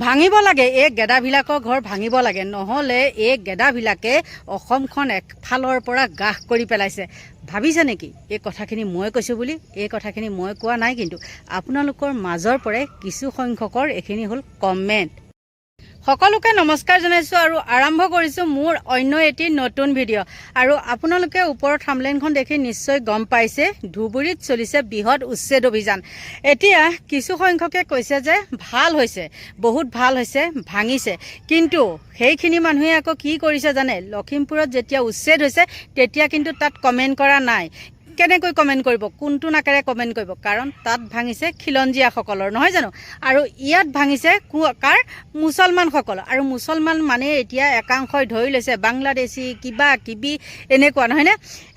ভাঙিব লাগে এই গেদাবিলাকৰ ঘৰ ভাঙিব লাগে। নহ'লে এই গেদাবিলাকে অসমখন একফালৰ পৰা গ্ৰাস কৰি পেলাইছে। ভাবিছে নেকি? এই কথাখিনি মই কৈছোঁ বুলি এই কথাখিনি মই কোৱা নাই কিন্তু আপোনালোকৰ মাজৰ পৰাই কিছু সংখ্যকৰ এইখিনি হ'ল কমেণ্ট। সকলোকে নমস্কাৰ জনাইছোঁ আৰু আৰম্ভ কৰিছোঁ মোৰ অন্য এটি নতুন ভিডিঅ' আৰু আপোনালোকে ওপৰৰ থামলেনখন দেখি নিশ্চয় গম পাইছে, ধুবুৰীত চলিছে বৃহৎ উচ্ছেদ অভিযান। এতিয়া কিছু সংখ্যকে কৈছে যে ভালো হৈছে, বহুত ভালো হৈছে, ভাঙিছে। কিন্তু সেইখিনি মানুহে আকৌ কি কৰিছে জানে? লখিমপুৰত যেতিয়া উচ্ছেদ হৈছে, তেতিয়া কিন্তু তাত কমেণ্ট কৰা নাই। কেনেকৈ কমেণ্ট কৰিব, কোনটো নাকেৰে কমেণ্ট কৰিব? কাৰণ তাত ভাঙিছে খিলঞ্জীয়াসকলৰ, নহয় জানো? আৰু ইয়াত ভাঙিছে কাৰ? মুছলমানসকলৰ। আৰু মুছলমান মানে এতিয়া একাংশই ধৰি লৈছে বাংলাদেশী, কিবা কিবি, এনেকুৱা নহয়নে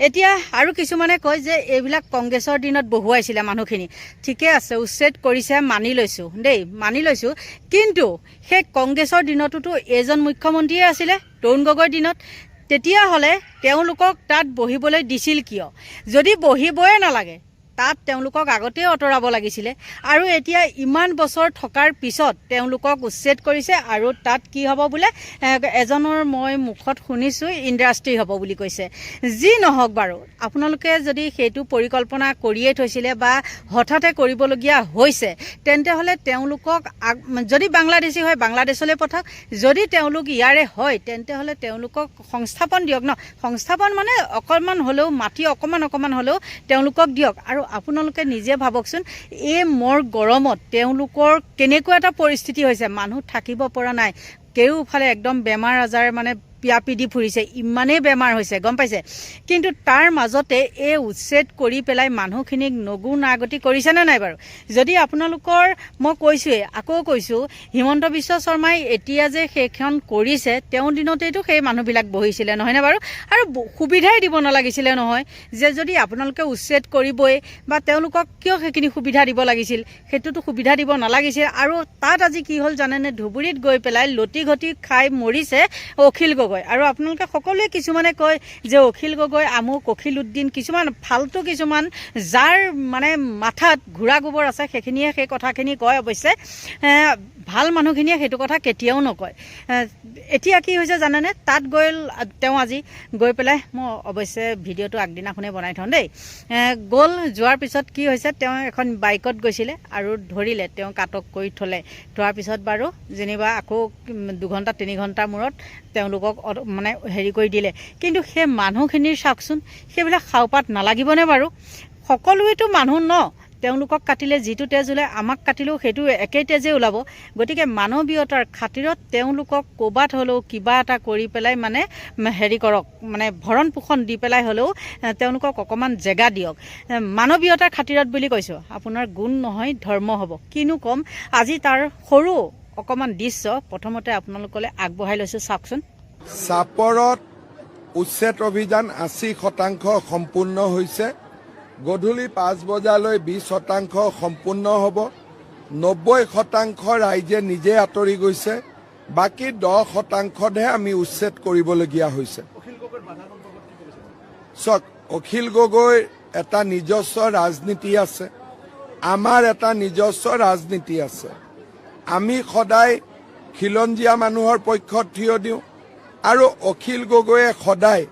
এতিয়া আৰু কিছুমানে কয় যে এইবিলাক কংগ্ৰেছৰ দিনত বহুৱাইছিলে মানুহখিনি। ঠিকে আছে, উচ্ছেদ কৰিছে, মানি লৈছোঁ, দেই, মানি লৈছোঁ। কিন্তু সেই কংগ্ৰেছৰ দিনতোতো এজন মুখ্যমন্ত্ৰীয়ে আছিলে, তৰুণ গগৈৰ দিনত। তেতিয়াহ'লে তেওঁলোকক তাত বহিবলৈ দিছিল কিয়? যদি বহিবই নালাগে তাত তেওঁলোকক আগতেই আঁতৰাব লাগিছিলে। আৰু এতিয়া ইমান বছৰ থকাৰ পিছত তেওঁলোকক উচ্ছেদ কৰিছে আৰু তাত কি হ'ব বোলে এজনৰ মই মুখত শুনিছোঁ ইণ্ডাষ্ট্ৰী হ'ব বুলি কৈছে। যি নহওক বাৰু আপোনালোকে যদি সেইটো পৰিকল্পনা কৰিয়েই থৈছিলে বা হঠাতে কৰিবলগীয়া হৈছে তেন্তে হ'লে তেওঁলোকক আগ- যদি বাংলাদেশী হয় বাংলাদেশলৈ পঠাওক। যদি তেওঁলোক ইয়াৰে হয় তেন্তে হ'লে তেওঁলোকক সংস্থাপন দিয়ক ন। সংস্থাপন মানে অকণমান হ'লেও মাটি অকণমান অকণমান হ'লেও তেওঁলোকক দিয়ক। আৰু আপোনালোকে নিজে ভাবকচোন এই মোৰ গৰমত তেওঁলোকৰ কেনেকুৱা এটা পৰিস্থিতি হৈছে? মানুহ থাকিব পৰা নাই। কেওফালে একদম বেমাৰ আজাৰ মানে পিয়াপি দি ফুৰিছে, ইমানেই বেমাৰ হৈছে, গম পাইছে? কিন্তু তাৰ মাজতে এই উচ্ছেদ কৰি পেলাই মানুহখিনিক নগু নাগতি কৰিছেনে নাই বাৰু? যদি আপোনালোকৰ, মই কৈছোঁৱেই আকৌ কৈছোঁ, হিমন্ত বিশ্ব শৰ্মাই এতিয়া যে সেইখন কৰিছে, তেওঁৰ দিনতেইতো সেই মানুহবিলাক বহিছিলে নহয়নে বাৰু? আৰু সুবিধাই দিব নালাগিছিলে নহয়, যে যদি আপোনালোকে উচ্ছেদ কৰিবই বা তেওঁলোকক কিয় সেইখিনি সুবিধা দিব লাগিছিল, সেইটোতো সুবিধা দিব নালাগিছিল আৰু তাত আজি কি হ'ল জানেনে? ধুবুৰীত গৈ পেলাই লটি ঘটি খাই মৰিছে অখিল গগৈ। আৰু আপোনালোকে সকলোৱে কিছুমানে কয় যে অখিল গগৈ, আমুক অখিল উদ্দিন, কিছুমান ফাল্টু কিছুমান যাৰ মানে মাথাত ঘোঁৰা গোবৰ আছে, সেইখিনিয়ে সেই কথাখিনি কয় অৱশ্যে। ভাল মানুহখিনিয়ে সেইটো কথা কেতিয়াও নকয়। এতিয়া কি হৈছে জানেনে? তাত গৈ তেওঁ আজি গৈ পেলাই মই অৱশ্যে ভিডিঅ'টো আগদিনাখনেই বনাই থওঁ দেই। গ'ল যোৱাৰ পিছত কি হৈছে তেওঁ এখন বাইকত গৈছিলে আৰু ধৰিলে তেওঁক আটক কৰি থ'লে। থোৱাৰ পিছত বাৰু যেনিবা আকৌ দুঘণ্টা তিনি ঘণ্টাৰ মূৰত তেওঁলোকক মানে হেৰি কৰি দিলে। কিন্তু সেই মানুহখিনিৰ চাওকচোন সেইবিলাক খাওপাত নালাগিবনে বাৰু? সকলোৱেতো মানুহ ন? তেওঁলোকক কাটিলে যিটো তেজ ওলায় আমাক কাটিলেও সেইটো একেই তেজেই ওলাব। গতিকে মানৱীয়তাৰ খাতিৰত তেওঁলোকক ক'ৰবাত হ'লেও কিবা এটা কৰি পেলাই মানে হেৰি কৰক মানে ভৰণ পোষণ দি পেলাই হ'লেও তেওঁলোকক অকণমান জেগা দিয়ক। মানৱীয়তাৰ খাতিৰত বুলি কৈছোঁ আপোনাৰ গুণ নহয় ধৰ্ম হ'ব। কিনো ক'ম আজি তাৰ সৰু অকণমান দৃশ্য প্ৰথমতে আপোনালোকলৈ আগবঢ়াই লৈছোঁ চাওকচোন। চাপৰত উচ্ছেদ অভিযান আশী শতাংশ সম্পূৰ্ণ হৈছে। গধূলি পাঁচ বজালৈ বিশ শতাংশ সম্পূৰ্ণ হ'ব। নব্বৈ শতাংশ ৰাইজে নিজে আঁতৰি গৈছে। বাকী দহ শতাংশতহে আমি উচ্ছেদ কৰিবলগীয়া হৈছে। চাওক অখিল গগৈৰ এটা নিজস্ব ৰাজনীতি আছে। আমাৰ এটা নিজস্ব ৰাজনীতি আছে। আমি সদায় খিলঞ্জীয়া মানুহৰ পক্ষত থিয় দিওঁ আৰু অখিল গগৈয়ে সদায়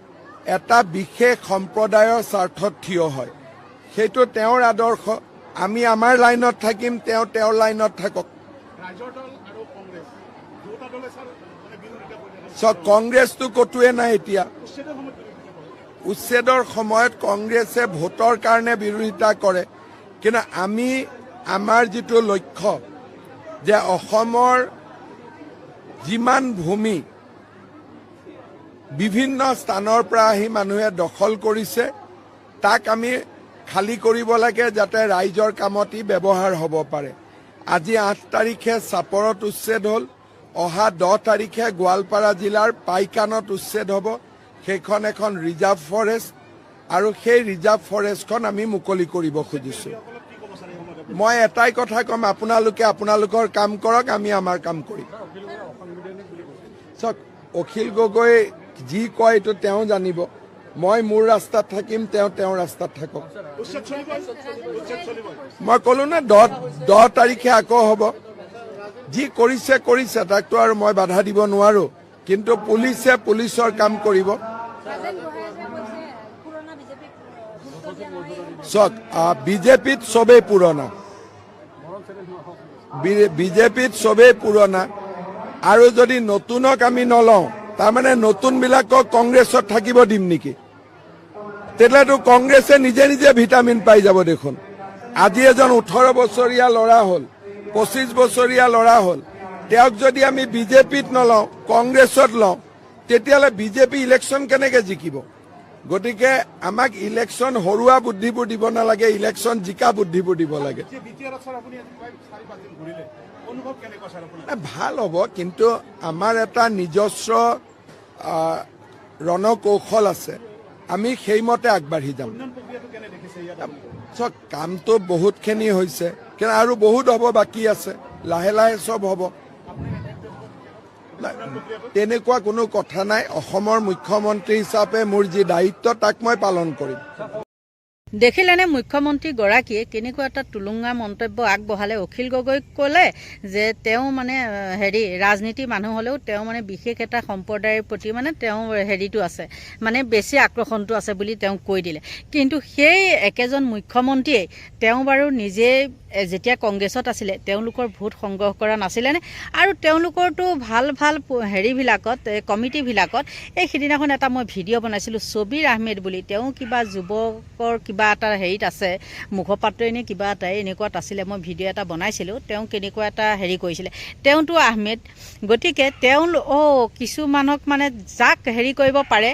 এটা বিশেষ সম্প্ৰদায়ৰ স্বাৰ্থত থিয় হয়। সেইটো তেওঁৰ আদৰ্শ। আমি আমাৰ লাইনত থাকিম তেওঁ তেওঁৰ লাইনত থাকক। কংগ্ৰেছটো ক'তোৱে নাই এতিয়া। উচ্ছেদৰ সময়ত কংগ্ৰেছে ভোটৰ কাৰণে বিৰোধিতা কৰে। কিন্তু আমি আমাৰ যিটো লক্ষ্য যে অসমৰ যিমান ভূমি বিভিন্ন স্থানৰ পৰা আহি মানুহে দখল কৰিছে তাক আমি খালী কৰিব লাগে যাতে ৰাইজৰ কামত ই ব্যৱহাৰ হ'ব পাৰে। আজি আঠ তাৰিখে চাপৰত উচ্ছেদ হ'ল। অহা দহ তাৰিখে গোৱালপাৰা জিলাৰ পাইকানত উচ্ছেদ হ'ব। সেইখন এখন ৰিজাৰ্ভ ফৰেষ্ট আৰু সেই ৰিজাৰ্ভ ফৰেষ্টখন আমি মুকলি কৰিব খুজিছোঁ। মই এটাই কথা ক'ম, আপোনালোকে আপোনালোকৰ কাম কৰক, আমি আমাৰ কাম কৰিম। চাওক, অখিল গগৈ যি কয় এইটো তেওঁ জানিব। মই মোৰ ৰাস্তাত থাকিম তেওঁ তেওঁৰ ৰাস্তাত থাকক। মই ক'লো নে দহ দহ তাৰিখে আকৌ হ'ব। যি কৰিছে কৰিছে তাকতো আৰু মই বাধা দিব নোৱাৰো। কিন্তু পুলিচে পুলিচৰ কাম কৰিব। চাওক বিজেপিত চবেই পুৰণা। বিজেপিত চবেই পুৰণা। আৰু যদি নতুনক আমি নলওঁ তাৰমানে নতুনবিলাকক কংগ্ৰেছত থাকিব দিম নেকি? তেতিয়াতো কংগ্ৰেছে নিজে নিজে ভিটামিন পাই যাব দেখোন। আজি এজন ওঠৰ বছৰীয়া ল'ৰা হ'ল পঁচিছ বছৰীয়া ল'ৰা হ'ল। তেওঁক যদি আমি বিজেপিত নলওঁ কংগ্ৰেছত লওঁ তেতিয়াহ'লে বিজেপি ইলেকশ্যন কেনেকে জিকিব? গতিকে আমাক ইলেকশ্যন হৰুৱা বুদ্ধিবোৰ দিব নালাগে ইলেকশ্যন জিকা বুদ্ধিবোৰ দিব লাগে। ভালো হ'ব কিন্তু আমাৰ এটা নিজস্ব ৰণকৌশল আছে। আমি সেইমতে আগবাঢ়ি যাম? চব কামটো বহুতখিনি হৈছে। কিন্তু আৰু বহুত হ'ব, বাকী আছে। লাহে লাহে চব হ'ব। তেনেকুৱা কোনো কথা নাই। অসমৰ মুখ্যমন্ত্ৰী হিচাপে মোৰ যি দায়িত্ব, তাক মই পালন কৰিম। দেখিলেনে মুখ্যমন্ত্ৰীগৰাকীয়ে কেনেকুৱা এটা টুলুঙা মন্তব্য আগবঢ়ালে? অখিল গগৈক ক'লে যে তেওঁ মানে হেৰি ৰাজনীতি মানুহ হ'লেও তেওঁ মানে বিশেষ এটা সম্প্ৰদায়ৰ প্ৰতি মানে তেওঁ হেৰিটো আছে মানে বেছি আকৰ্ষণটো আছে বুলি তেওঁ কৈ দিলে। কিন্তু সেই একেজন মুখ্যমন্ত্ৰীয়ে তেওঁ বাৰু নিজে এ, যেতিয়া কংগ্ৰেছত আছিলে তেওঁলোকৰ ভোট সংগ্ৰহ কৰা নাছিলেনে? আৰু তেওঁলোকৰতো ভাল ভাল হেৰিবিলাকত কমিটিবিলাকত এই সিদিনাখন এটা মই ভিডিঅ' বনাইছিলোঁ ছবিৰ আহমেদ বুলি। তেওঁ কিবা যুৱকৰ কিবা এটা হেৰিত আছে মুখপাত্ৰই নে কিবা এটা এনেকুৱাত আছিলে, মই ভিডিঅ' এটা বনাইছিলোঁ, তেওঁ কেনেকুৱা এটা হেৰি কৰিছিলে। তেওঁতো আহমেদ, গতিকে তেওঁ, অ' কিছুমানক মানে যাক হেৰি কৰিব পাৰে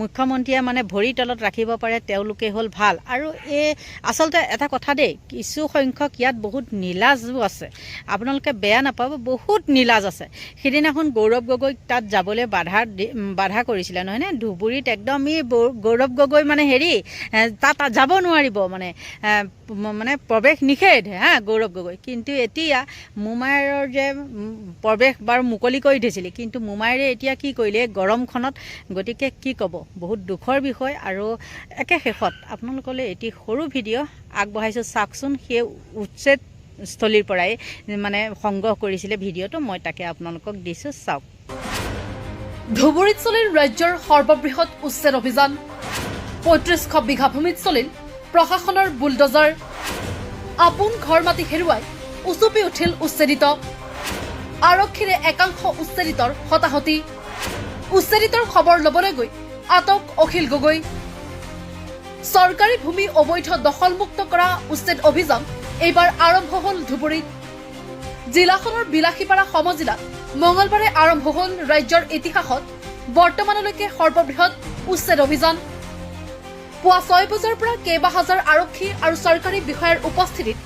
মুখ্যমন্ত্ৰীয়ে মানে ভৰিৰ তলত ৰাখিব পাৰে, তেওঁলোকে হ'ল ভালো। আৰু এই আচলতে এটা কথা দেই, কিছু সংখ্যক ইয়াত বহুত নীলাজো আছে। আপোনালোকে বেয়া নাপাব, বহুত নীলাজ আছে। সিদিনাখন গৌৰৱ গগৈক তাত যাবলৈ বাধা বাধা কৰিছিলে, নহয়নে? ধুবুৰীত একদম ই গৌৰৱ গগৈ মানে হেৰি তাত যাব নোৱাৰিব মানে মানে প্ৰৱেশ নিষেধ হা গৌৰৱ গগৈ। কিন্তু এতিয়া মোমায়েৰৰ যে প্ৰৱেশ বাৰু মুকলি কৰি দিছিলে কিন্তু মোমায়েৰে এতিয়া কি কৰিলে গৰমখনত গতিকে কি ক'ব? বহুত দুখৰ বিষয় আৰু একে শেষত আপোনালোকলৈ এটি সৰু ভিডিঅ' আগবঢ়াইছোঁ। চাওকচোন সেই উচ্ছেদ স্থলীৰ পৰাই মানে সংগ্ৰহ কৰিছিলে ভিডিঅ'টো। মই তাকে আপোনালোকক দিছোঁ চাওক। ধুবুৰীত চলিল ৰাজ্যৰ সৰ্ববৃহৎ উচ্ছেদ অভিযান। পঁয়ত্ৰিছশ বিঘা ভূমিত চলিল প্ৰশাসনৰ বুলডজাৰ। আপোন ঘৰ মাটি হেৰুৱাই উচুপি উঠিল উচ্ছেদিত। আৰক্ষীৰে একাংশ উচ্ছেদিতৰ হতাহতি। উচ্ছেদিতৰ খবৰ ল'বলৈ গৈ আটক অখিল গগৈ। চৰকাৰী ভূমি অবৈধ দখলমুক্ত কৰা উচ্ছেদ অভিযান এইবাৰ আৰম্ভ হ'ল ধুবুৰীত। জিলাখনৰ বিলাসীপাৰা সমজিলাত মঙলবাৰে আৰম্ভ হ'ল ৰাজ্যৰ ইতিহাসত বৰ্তমানলৈকে সৰ্ববৃহৎ উচ্ছেদ অভিযান। পুৱা ছয় বজাৰ পৰা কেইবা হাজাৰ আৰক্ষী আৰু চৰকাৰী বিষয়াৰ উপস্থিতিত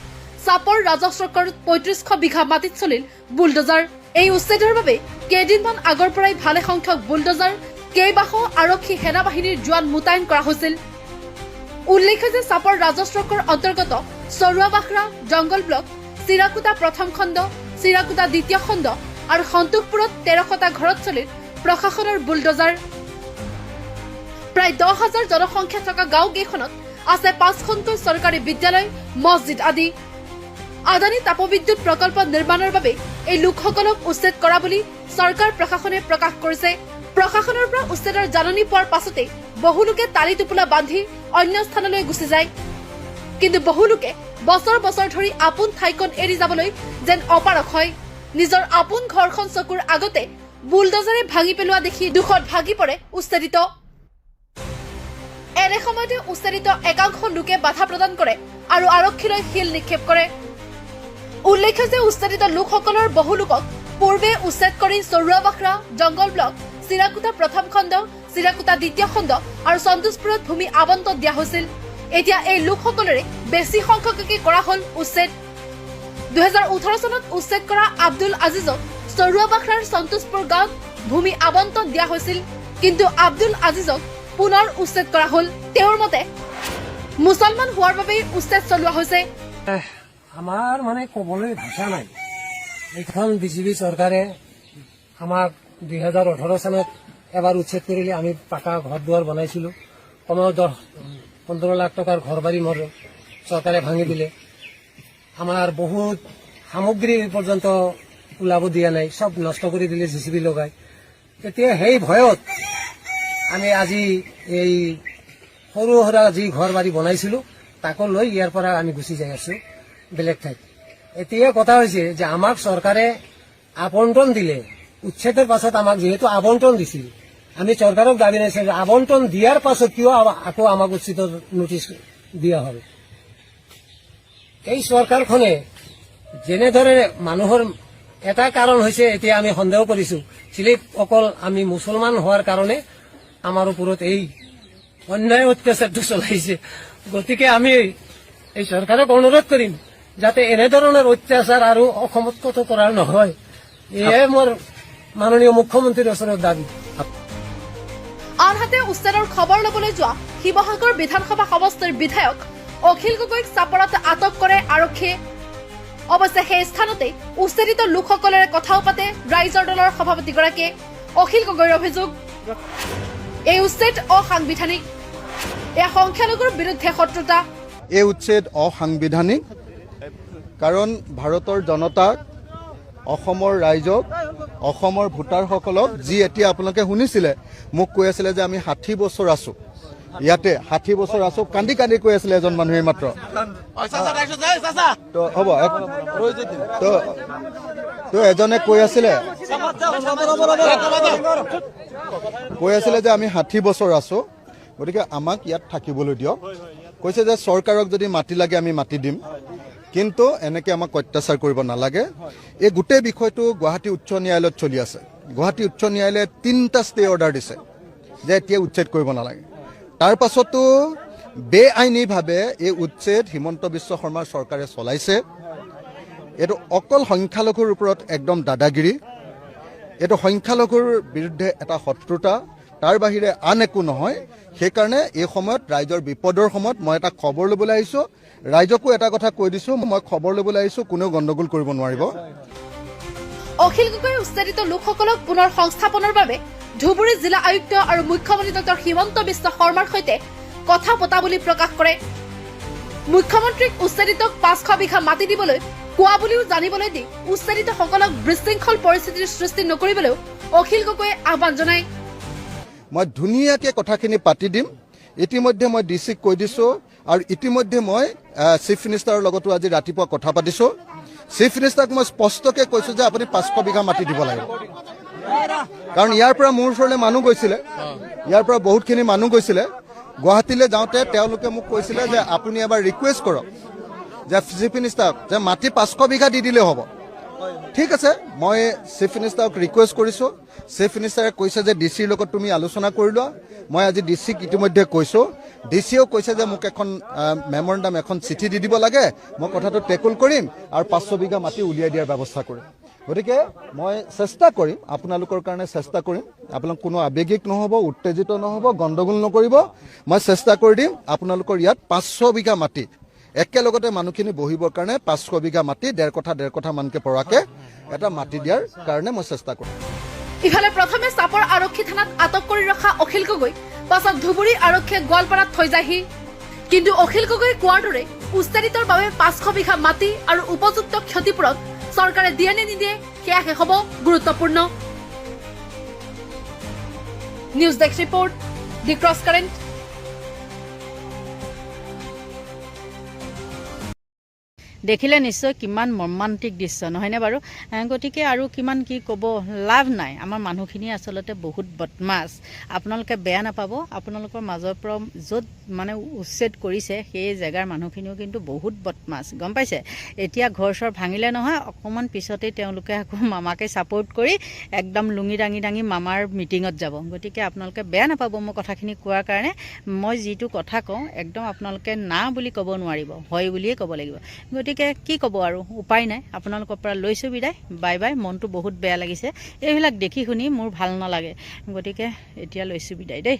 চাপৰ ৰাজচক্ৰৰ পঁয়ত্ৰিছশ বিঘা মাটিত চলিল বুলডজাৰ। এই উচ্ছেদৰ বাবে কেইদিনমান আগৰ পৰাই ভালেসংখ্যক বুলডজাৰ কেইবাশ আৰক্ষী সেনা বাহিনীৰ জোৱান মোতায়েন কৰা হৈছিল। উল্লেখ্য যে চাপৰ ৰাজচক্ৰৰ অন্তৰ্গত চৰুৱাবাখৰা জংগল ব্লক চিৰাকুটা প্ৰথম খণ্ড চিৰাকুটা দ্বিতীয় খণ্ড আৰু সন্তোষপুৰত তেৰশটা ঘৰত চলিল প্ৰশাসনৰ বুলডজাৰ। প্ৰায় দহ হাজাৰ জনসংখ্যা থকা গাঁওকেইখনত আছে পাঁচখনকৈ চৰকাৰী বিদ্যালয় মছজিদ আদি। আদানী তাপবিদ্যুৎ প্ৰকল্প নিৰ্মাণৰ বাবে এই লোকসকলক উচ্ছেদ কৰা বুলি চৰকাৰ প্ৰশাসনে প্ৰকাশ কৰিছে। প্ৰশাসনৰ পৰা উচ্ছেদৰ জাননী পোৱাৰ পাছতে বহুলোকে তালি টোপোলা বান্ধি অন্য স্থানলৈ গুচি যায়। কিন্তু বহুলোকে বছৰ বছৰ ধৰি আপোন ঠাইখন এৰি যাবলৈ যেন অপাৰক হয়। নিজৰ আপোন ঘৰখন চকুৰ আগতে বুলডজাৰে ভাঙি পেলোৱা দেখি দুখত ভাগি পৰে উচ্ছেদিত। এনে সময়তে উচ্ছেদিত একাংশ লোকে বাধা প্ৰদান কৰে আৰু আৰক্ষীলৈ শিল নিক্ষেপ কৰে। উল্লেখ্য যে উচ্ছেদিত লোকসকলৰ বহু লোকক পূৰ্বে উচ্ছেদ কৰি চৰুৱাবাখৰা, জংগল ব্লক, চিৰাকুটা প্ৰথম খণ্ড, চিৰাকুটা দ্বিতীয় খণ্ড আৰু সন্তোষপুৰত ভূমি আবণ্টন দিয়া হৈছিল। এতিয়া এই লোকসকলৰে বেছি সংখ্যককে কৰা হ'ল উচ্ছেদ। দুহেজাৰ ওঠৰ চনত উচ্ছেদ কৰা আব্দুল আজিজক চৰুৱাবাখৰাৰ সন্তোষপুৰ গাঁৱত ভূমি আবণ্টন দিয়া হৈছিল। কিন্তু আব্দুল আজিজক পুনৰ উচ্ছেদ কৰা হ'ল। তেওঁৰ মতে, মুছলমান হোৱাৰ বাবেই উচ্ছেদ চলোৱা হৈছে। আমাৰ মানে ক'বলৈ ভাষা নাই। এইখন বিজেপি চৰকাৰে আমাক দুই হাজাৰ ওঠৰ চনত এবাৰ উচ্ছেদ কৰিলে আমি পাকা ঘৰ দুৱাৰ বনাইছিলোঁ। কমেও দহ, পোন্ধৰ লাখ টকাৰ ঘৰ বাৰী মোৰ চৰকাৰে ভাঙি দিলে। আমাৰ বহুত সামগ্ৰী পৰ্যন্ত ওলাব দিয়া নাই, চব নষ্ট কৰি দিলে জে চি বি লগাই। তেতিয়া সেই ভয়ত আমি আজি এই সৰু সুৰা যি ঘৰ বাৰী বনাইছিলো, তাকো লৈ ইয়াৰ পৰা আমি গুচি যাই আছো বেলেগ ঠাইত। এতিয়া কথা হৈছে যে আমাক চৰকাৰে আবণ্টন দিলে। উচ্ছেদৰ পাছত আমাক যিহেতু আবণ্টন দিছিল, আমি চৰকাৰক দাবি যে আবণ্টন দিয়াৰ পাছত কিয় আকৌ আমাক উচ্ছেদৰ নটিচ দিয়া হ'ল। এই চৰকাৰখনে যেনেদৰে মানুহৰ এটা কাৰণ হৈছে, এতিয়া আমি সন্দেহ কৰিছো চিলিপ অকল আমি মুছলমান হোৱাৰ কাৰণে আমাৰ ওপৰত এই অন্যায় অত্যাচাৰটো চলাইছে। গতিকে আমি এই চৰকাৰক অনুৰোধ কৰিম যাতে এনেধৰণৰ অত্যাচাৰ আৰু অসমত কতো নহয়। এয়ে মোৰ মাননীয় মুখ্যমন্ত্ৰীৰ ওচৰত দাবি। আনহাতে, উচ্ছেদৰ খবৰ ল'বলৈ যোৱা শিৱসাগৰ বিধানসভা সমষ্টিৰ বিধায়ক অখিল গগৈক চাপৰত আটক কৰে আৰক্ষীয়ে। অৱশ্যে, সেই স্থানতে উচ্ছেদিত লোকসকলেৰে কথাও পাতে। ৰাইজৰ দলৰ সভাপতিগৰাকীয়ে অখিল গগৈৰ অভিযোগ এই উচ্ছেদ অসাংবিধানিক এয়া সংখ্যালঘুৰ বিৰুদ্ধে শত্ৰুতা এই উচ্ছেদ অসাংবিধানিক কাৰণ ভাৰতৰ জনতাক অসমৰ ৰাইজক অসমৰ ভোটাৰসকলক যি এতিয়া আপোনালোকে শুনিছিলে মোক কৈ আছিলে যে আমি ষাঠি বছৰ আছো ইয়াতে ষাঠি বছৰ আছো কান্দি কান্দি কৈ আছিলে এজন মানুহে মাত্ৰ তো হ'ব তো তো এজনে কৈ আছিলে কৈ আছিলে যে আমি ষাঠি বছৰ আছো। গতিকে আমাক ইয়াত থাকিবলৈ দিয়ক। কৈছে যে চৰকাৰক যদি মাটি লাগে আমি মাটি দিম। কিন্তু এনেকে আমাক অত্যাচাৰ কৰিব নালাগে। এই গোটেই বিষয়টো গুৱাহাটী উচ্চ ন্যায়ালয়ত চলি আছে। গুৱাহাটী উচ্চ ন্যায়ালয়ে তিনিটা ষ্টে অৰ্ডাৰ দিছে, যে এতিয়া উচ্ছেদ কৰিব নালাগে। তাৰ পাছতো এই উচ্ছেদ হিমন্ত বিশ্ব শৰ্মাৰ চৰকাৰে চলাইছে। এইটো অকল সংখ্যালঘুৰ ওপৰত একদম দাদাগিৰি। এইটো সংখ্যালঘুৰ বিৰুদ্ধে এটা শত্ৰুতা তাৰ বাহিৰে আন একো নহয়। সেইকাৰণে এই সময়ত ৰাইজৰ বিপদৰ সময়ত মই এটা খবৰ ল'বলৈ আহিছোঁ। ৰাইজকো এটা কথা কৈ দিছোঁ মই খবৰ ল'বলৈ আহিছোঁ কোনেও গণ্ডগোল কৰিব নোৱাৰিব। অখিল গগৈ উচ্ছেদিত লোকসকলক পুনৰ সংস্থাপনৰ বাবে ধুবুৰী জিলা আয়ুক্ত আৰু মুখ্যমন্ত্ৰী ডক্টৰ হিমন্ত বিশ্ব শৰ্মাৰ সৈতে কথা পতা বুলি প্ৰকাশ কৰে। মুখ্যমন্ত্ৰীক উচ্ছেদিতক পাঁচশ বিঘা মাটি দিবলৈ কোৱা বুলিও জানিবলৈ দি উচ্ছেদিতসকলক বিশৃংখল পৰিস্থিতিৰ সৃষ্টি নকৰিবলৈও অখিল গগৈয়ে আহ্বান জনায়। মই ধুনীয়াকৈ কথাখিনি পাতি দিম। ইতিমধ্যে মই ডি চিক কৈ দিছোঁ আৰু ইতিমধ্যে মই চিফ মিনিষ্টাৰৰ লগতো আজি ৰাতিপুৱা কথা পাতিছোঁ। চিফ মিনিষ্টাৰক মই স্পষ্টকৈ কৈছোঁ যে আপুনি পাঁচশো বিঘা মাটি দিব লাগিব কাৰণ ইয়াৰ পৰা মোৰ ওচৰলৈ মানুহ গৈছিলে। ইয়াৰ পৰা বহুতখিনি মানুহ গৈছিলে। গুৱাহাটীলৈ যাওঁতে তেওঁলোকে মোক কৈছিলে যে আপুনি এবাৰ ৰিকুৱেষ্ট কৰক। যে চিফ মিনিষ্টাৰক যে মাটি পাঁচশো বিঘা দি দিলেই হ'ব। ঠিক আছে, মই চিফ মিনিষ্টাৰক ৰিকুৱেষ্ট কৰিছোঁ। চিফ মিনিষ্টাৰে কৈছে যে ডি চিৰ লগত তুমি আলোচনা কৰি লোৱা। মই আজি ডি চিক ইতিমধ্যে কৈছোঁ। ডি চিয়েও কৈছে যে মোক এখন মেমৰেণ্ডাম এখন চিঠি দি দিব লাগে। মই কথাটো টেকুল কৰিম আৰু পাঁচশো বিঘা মাটি উলিয়াই দিয়াৰ ব্যৱস্থা কৰিম। গতিকে মই চেষ্টা কৰিম, আপোনালোকৰ কাৰণে চেষ্টা কৰিম। আপোনালোক কোনো আৱেগিক নহ'ব, উত্তেজিত নহ'ব, গণ্ডগোল নকৰিব। মই চেষ্টা কৰি দিম, আপোনালোকৰ ইয়াত পাঁচশো বিঘা মাটি একেলগতে মানুহখিনি বহিবৰ কাৰণে পাঁচশো বিঘা মাটি, ডেৰ কঠা ডেৰ কঠা মানকে পৰাকে এটা মাটি দিয়াৰ কাৰণে মই চেষ্টা কৰিম ইফালে প্ৰথমে চাপৰ আৰক্ষী থানাত আটক কৰি ৰখা অখিল গগৈ, পাছত ধুবুৰী আৰক্ষীয়ে গোৱালপাৰাত থৈ যায়হি। কিন্তু অখিল গগৈ কোৱাৰ দৰে উচ্ছেদিতৰ বাবে পাঁচশো বিঘা মাটি আৰু উপযুক্ত ক্ষতিপূৰণ চৰকাৰে দিয়ে নে নিদিয়ে, সেয়া শেষ হ'ব গুৰুত্বপূৰ্ণ। News desk report, the cross current. দেখিলে নিশ্চয় কিমান মৰ্মান্তিক দৃশ্য, নহয়নে বাৰু? গতিকে আৰু কিমান কি ক'ব লাভ নাই। আমাৰ মানুহখিনি আচলতে বহুত বদমাছ। আপোনালোকে বেয়া নাপাব। আপোনালোকৰ মাজৰ পৰা য'ত মানে উচ্ছেদ কৰিছে, সেই জেগাৰ মানুহখিনিও কিন্তু বহুত বদমাছ। গম পাইছে? এতিয়া ঘৰ চৰ ভাঙিলে নহয়, অকণমান পিছতেই তেওঁলোকে আকৌ মামাকে ছাপৰ্ট কৰি একদম লুঙি দাঙি দাঙি মামাৰ মিটিঙত যাব। গতিকে আপোনালোকে বেয়া নাপাব মোৰ কথাখিনি কোৱাৰ কাৰণে। মই যিটো কথা কওঁ, একদম আপোনালোকে না বুলি ক'ব নোৱাৰিব হয় বুলিয়ে ক'ব লাগিব। গতিকে কি ক'ব আৰু? উপায় নাই। আপোনালোকৰ পৰা লৈছোঁ বিদায়। Bye bye. মনটো বহুত বেয়া লাগিছে। এইবিলাক দেখি শুনি মোৰ ভাল নালাগে। গতিকে এতিয়া লৈছোঁ বিদায় দেই।